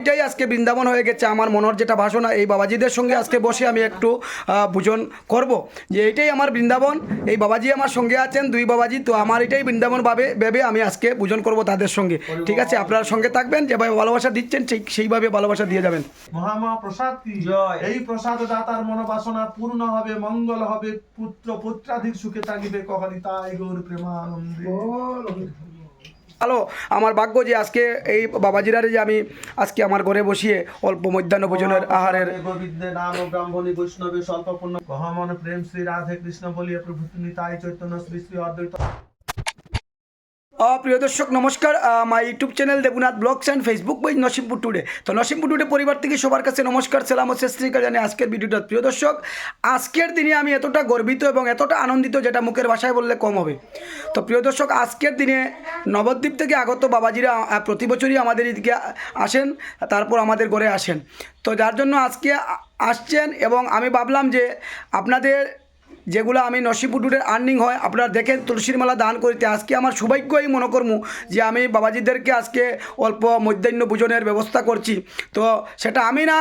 এটাই আজকে বৃন্দাবন হয়ে গেছে আমার মনের যেটা ভাষণা এই বাবাজিদের সঙ্গে আজকে বসে আমি একটু ভোজন করব। যে এইটাই আমার বৃন্দাবন এই বাবাজি আমার সঙ্গে আছেন দুই বাবাজি তো আমার এটাই বৃন্দাবন ভাবে ভেবে আমি আজকে ভোজন করব তাদের সঙ্গে। ঠিক আছে আপনার সঙ্গে থাকবেন যেভাবে ভালোবাসা দিচ্ছেন ঠিক সেইভাবে ভালোবাসা দিয়ে যাবেন। মহামা প্রসাদ জয়। এই প্রসাদ দাতার মনোবাসনা পূর্ণ হবে মঙ্গল হবে পুত্র পুত্রাধিক সুখে থাকিবে কখনই তাই গৌর প্রেমানন্দে। ভালো। আমার ভাগ্য যে আজকে এই বাবাজিরারে যে আমি আজকে আমার ঘরে বসিয়ে অল্প মধ্যাহ্ন ভোজনের আহারের গোবিন্দে নাম ও ব্রাহ্মণী বৈষ্ণবে স্বল্পপূর্ণ। মহামন প্রেম শ্রী রাধে কৃষ্ণ বলিয়া প্রভৃতি তুমি তাই চৈতন্য শ্রী শ্রী অদ্বৈত। প্রিয় দর্শক, নমস্কার। My YouTube channel Debnath blogs and Facebook page Nasimpur today তো নসিমপুর টুডে পরিবার থেকে সবার কাছে নমস্কার, সালাম ও শ্রেষ্ঠীকা জানি আজকের ভিডিওটা। প্রিয় দর্শক, আজকের দিনে আমি এতটা গর্বিত এবং এতটা আনন্দিত যেটা মুখের ভাষায় বললে কম হবে। তো প্রিয় দর্শক, আজকের দিনে নবদ্বীপ থেকে আগত বাবাজিরা প্রতি বছরই আমাদের এদিকে আসেন, তারপর আমাদের ঘরে আসেন। তো যার জন্য আজকে আসছেন এবং আমি ভাবলাম যে আপনাদের যেগুলো আমি নসিপুটুরের আর্নিং হয়, আপনারা দেখে তুলসীর মালা দান করিতে। আজকে আমার সৌভাগ্য এই মনে করমু যে আমি বাবাজিদেরকে আজকে অল্প মধ্যাহ্ন ভোজনের ব্যবস্থা করছি। তো সেটা আমি না,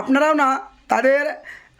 আপনারাও না, তাদের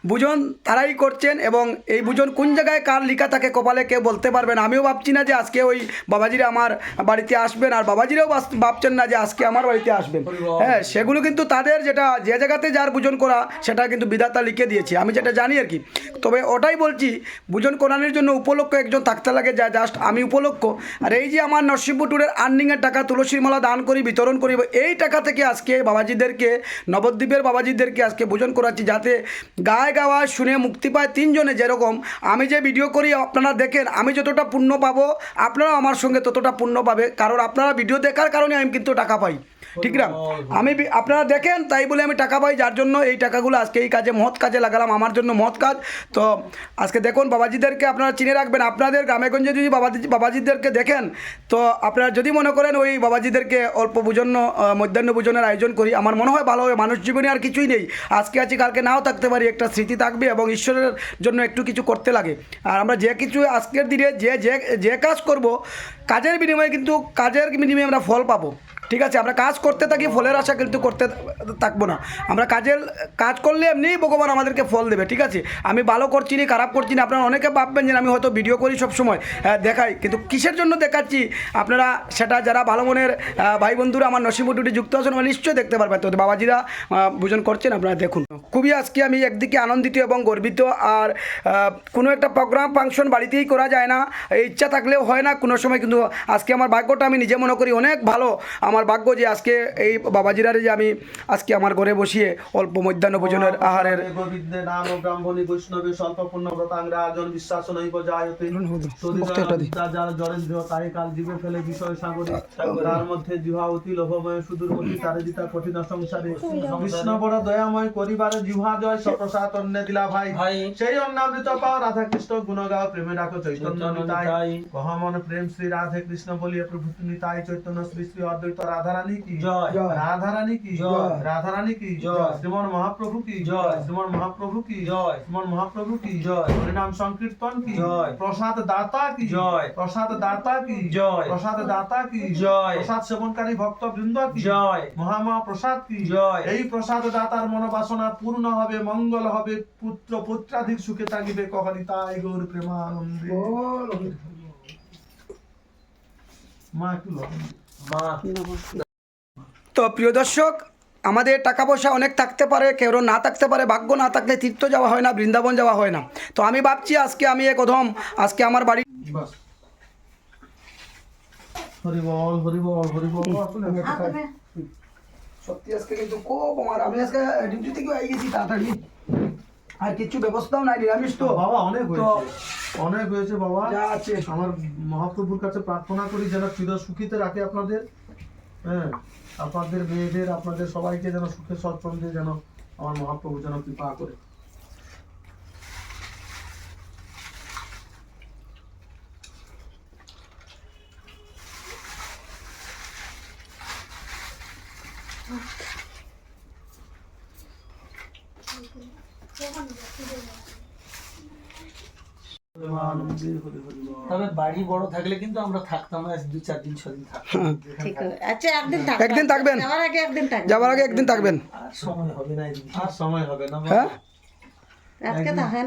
বুঝন তারাই করছেন এবং এই বুঝন কোন জায়গায় কার লিখা থাকে কপালে কেউ বলতে পারবেন আমিও ভাবছি না যে আজকে ওই বাবাজিরা আমার বাড়িতে আসবেন আর বাবাজিরাও ভাবছেন না যে আজকে আমার বাড়িতে আসবেন। হ্যাঁ সেগুলো কিন্তু তাদের যেটা যে জায়গাতে যার বুঝন করা সেটা কিন্তু বিধাতা লিখে দিয়েছি। আমি যেটা জানি আর কি। তবে ওটাই বলছি বুঝন করানোর জন্য উপলক্ষ একজন থাকতে লাগে যা জাস্ট আমি উপলক্ষ। আর এই যে আমার নরসিংপুর ট্যুরের আর্নিংয়ের টাকা তুলসীর মালা দান করি বিতরণ করি এই টাকা থেকে আজকে বাবাজিদেরকে নবদ্বীপের বাবাজিদেরকে আজকে ভোজন করাচ্ছি যাতে গায়ে গাওয়া শুনে মুক্তি পায় তিনজনে যেরকম। আমি যে ভিডিও করি, আপনারা দেখেন, আমি যতটা পুণ্য পাবো আপনারা আমার সঙ্গে ততটা পুণ্য পাবে। কারণ আপনারা ভিডিও দেখার কারণে আমি কিন্তু টাকা পাই। ঠিক না? আমি আপনারা দেখেন, তাই বলে আমি টাকা পাই, যার জন্য এই টাকাগুলো আজকে এই কাজে মহৎ কাজে লাগালাম, আমার জন্য মহৎ কাজ। তো আজকে দেখুন, বাবাজিদেরকে আপনারা চিনে রাখবেন, আপনাদের গ্রামেগঞ্জে যদি বাবাজি বাবাজিদেরকে দেখেন, তো আপনারা যদি মনে করেন ওই বাবাজিদেরকে অল্প বুঝন্য মধ্যাহ্ন ভোজনের আয়োজন করি, আমার মনে হয় ভালো হবে, মানুষ জীবনে আর কিছুই নেই। আজকে আছি, কালকে নাও থাকতে পারি, একটা স্মৃতি থাকবে এবং ঈশ্বরের জন্য একটু কিছু করতে লাগে। আর আমরা যে কিছু আজকের দিনে যে যে কাজ করব, কাজের বিনিময়ে কিন্তু কাজের বিনিময়ে আমরা ফল পাবো। ঠিক আছে আমরা কাজ করতে থাকি ফলের আশা কিন্তু করতে থাকব না। আমরা কাজের কাজ করলে এমনিই ভগবান আমাদেরকে ফল দেবে ঠিক আছে? আমি ভালো করছি না খারাপ করছি না আপনারা অনেকে ভাববেন যে আমি হয়তো ভিডিও করি সব সময় হ্যাঁ, দেখাই। কিন্তু কিসের জন্য দেখাচ্ছি? আপনারা সেটা যারা ভালো মনের ভাই বন্ধুরা আমার নসিমুটুটি যুক্ত আছেন আমার নিশ্চয়ই দেখতে পারবেন। তো বাবাজিরা ভোজন করছেন আপনারা দেখুন। খুবই আজকে আমি একদিকে আনন্দিত এবং গর্বিত আর কোনো একটা প্রোগ্রাম ফাংশন বাড়িতেই করা যায় না। ইচ্ছা থাকলেও হয় না কোনো সময় কিন্তু আজকে আমার ভাগ্যটা আমি নিজে মনে করি অনেক ভালো। আমার ভাগ্য যে আজকে এই বাবাজিরারে যে আমি আজকে আমার ঘরে বসিয়ে অল্প মধ্যাহ্ন ভোজনের আহারের দয়াময় করিবারে জিহা জয় অন্য দিলা ভাই। সেই অন্নামৃত পাও রাধা কৃষ্ণ গুণ গাও প্রেমে ডাকো চৈতন্য চৈতন্য নিতাই। নিতাই। কহমন প্রেম শ্রী রাধে কৃষ্ণ বলিয়া প্রভু তুমি তাই চৈতন্য শ্রী শ্রী অদ্বৈত রাধারানী কি জয়। রাধারানী কি জয়। রাধারানী কি জয়। শ্রীমন মহাপ্রভু কি জয়। শ্রীমন মহাপ্রভু কি জয়। শ্রীমন মহাপ্রভু কি জয়। হরিনাম সংকীর্তন কি জয়। প্রসাদ দাতা কি জয়। প্রসাদ দাতা কি জয়। প্রসাদ দাতা কি জয়। প্রসাদ সেবনকারী ভক্ত বৃন্দ কি জয়। মহামা প্রসাদ কি জয়। এই প্রসাদ দাতার মনোবাসনা পূর্ণ হবে মঙ্গল হবে পুত্র পুত্রাধিক সুখে থাকিবে কখনই তাই গৌর প্রেমানন্দে মা একটু তো প্রিয় দর্শক আমাদের টাকা পয়সা অনেক থাকতে পারে কেউ না থাকতে পারে ভাগ্য না থাকলে তীর্থ যাওয়া হয় না বৃন্দাবন যাওয়া হয় না। তো আমি ভাবছি আজকে আমি এক অধম আজকে আমার বাড়ি বাস। হরি বল হরি বল হরি বল। আসলে সত্যি আজকে কিন্তু খুব আমার আমি আজকে ডিউটি থেকে আই গেছি তাড়াতাড়ি। আর কিছু ব্যবস্থাও নাই নিরামিষ তো। বাবা অনেক হয়েছে। অনেক হয়েছে বাবা। যা আছে। আমার মহাপ্রভুর কাছে প্রার্থনা করি যেন চির সুখীতে রাখে আপনাদের। হ্যাঁ আপনাদের মেয়েদের আপনাদের সবাইকে যেন সুখে সচ্ছন্দে যেন আমার মহাপ্রভু যেন কৃপা করে। তবে বাড়ি বড় থাকলে কিন্তু আমরা থাকতাম না দু চার দিন ছদিন থাকতাম। আচ্ছা একদিন থাকবেন একদিন থাকবেন। যাওয়ার আগে একদিন থাকবেন। যাবার আগে একদিন থাকবেন। আর সময় হবে না আর সময় হবে না হ্যাঁ আজকে থাকেন